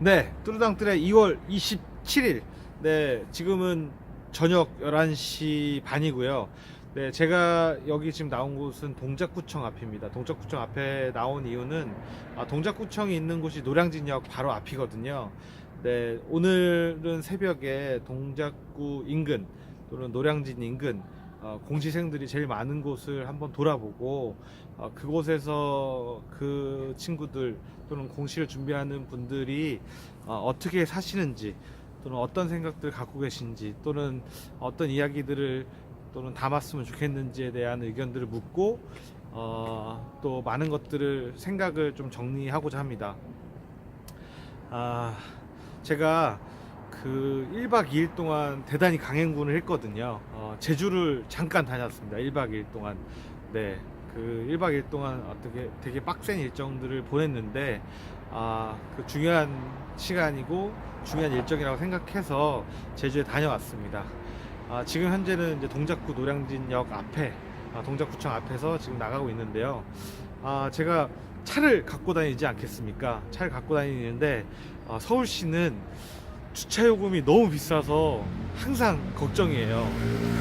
네, 뚜루당뜰의 2월 27일. 네, 지금은 저녁 11시 반이고요. 네, 제가 여기 지금 나온 곳은 동작구청 앞입니다. 동작구청 앞에 나온 이유는 아, 동작구청이 있는 곳이 노량진역 바로 앞이거든요. 네, 오늘은 새벽에 동작구 인근 또는 노량진 인근 어, 공시생들이 제일 많은 곳을 한번 돌아보고 어, 그곳에서 그 친구들 또는 공시를 준비하는 분들이 어, 떻게 사시는지 또는 어떤 생각들 갖고 계신지 또는 어떤 이야기들을 또는 담았으면 좋겠는지에 대한 의견들을 묻고 어, 또 많은 것들을 생각을 좀 정리하고자 합니다. 아, 제가 그 1박 2일 동안 대단히 강행군을 했거든요. 어, 제주를 잠깐 다녔습니다. 1박 2일 동안. 네. 그 1박 2일 동안 어떻게 되게 빡센 일정들을 보냈는데, 아, 그 중요한 시간이고 중요한 일정이라고 생각해서 제주에 다녀왔습니다. 아, 지금 현재는 이제 동작구 노량진역 앞에, 아, 동작구청 앞에서 지금 나가고 있는데요. 아, 제가 차를 갖고 다니지 않겠습니까? 차를 갖고 다니는데, 아, 서울시는 주차 요금이 너무 비싸서 항상 걱정이에요.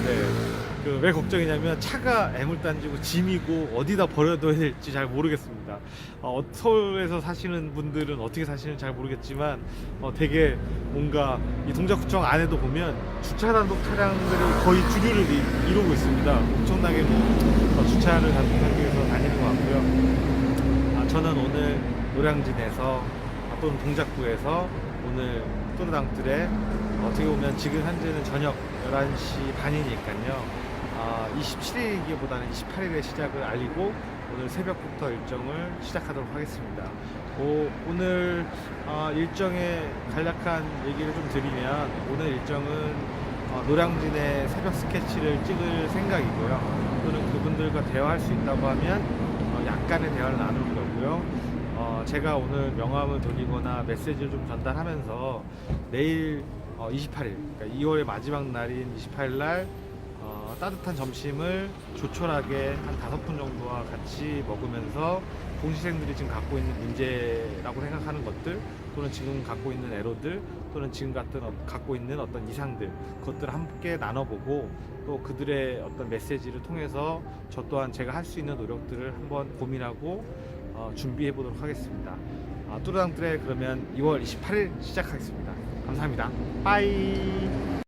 네. 그 왜 걱정이냐면 차가 애물단지고 짐이고 어디다 버려둬야 될지 잘 모르겠습니다. 어, 서울에서 사시는 분들은 어떻게 사시는지 잘 모르겠지만 어, 되게 뭔가 이 동작구청 안에도 보면 주차 단독 차량들이 거의 주류를 이, 이루고 있습니다. 엄청나게 뭐, 어, 주차를 단독하기 위해서 다니는 것 같고요. 아, 저는 오늘 노량진에서 아, 또는 동작구에서 오늘 또르당뜰에 어떻게 보면 지금 현재는 저녁 11시 반이니까요. 아, 27일이기보다는 28일의 시작을 알리고 오늘 새벽부터 일정을 시작하도록 하겠습니다. 오, 오늘 아, 일정의 간략한 얘기를 좀 드리면 오늘 일정은 어, 노량진의 새벽 스케치를 찍을 생각이고요. 또는 그분들과 대화할 수 있다고 하면 어, 약간의 대화를 나눌 거고요. 어, 제가 오늘 명함을 돌리거나 메시지를 좀 전달하면서 내일 어, 28일, 그러니까 2월의 마지막 날인 28일 날 어, 따뜻한 점심을 조촐하게 한 다섯 분 정도와 같이 먹으면서 공시생들이 지금 갖고 있는 문제라고 생각하는 것들 또는 지금 갖고 있는 애로들 또는 지금 같은 어- 갖고 있는 어떤 이상들 그것들을 함께 나눠보고 또 그들의 어떤 메시지를 통해서 저 또한 제가 할 수 있는 노력들을 한번 고민하고 어, 준비해 보도록 하겠습니다. 아, 뚜루당뜰에 그러면 2월 28일 시작하겠습니다. 감사합니다. 빠이.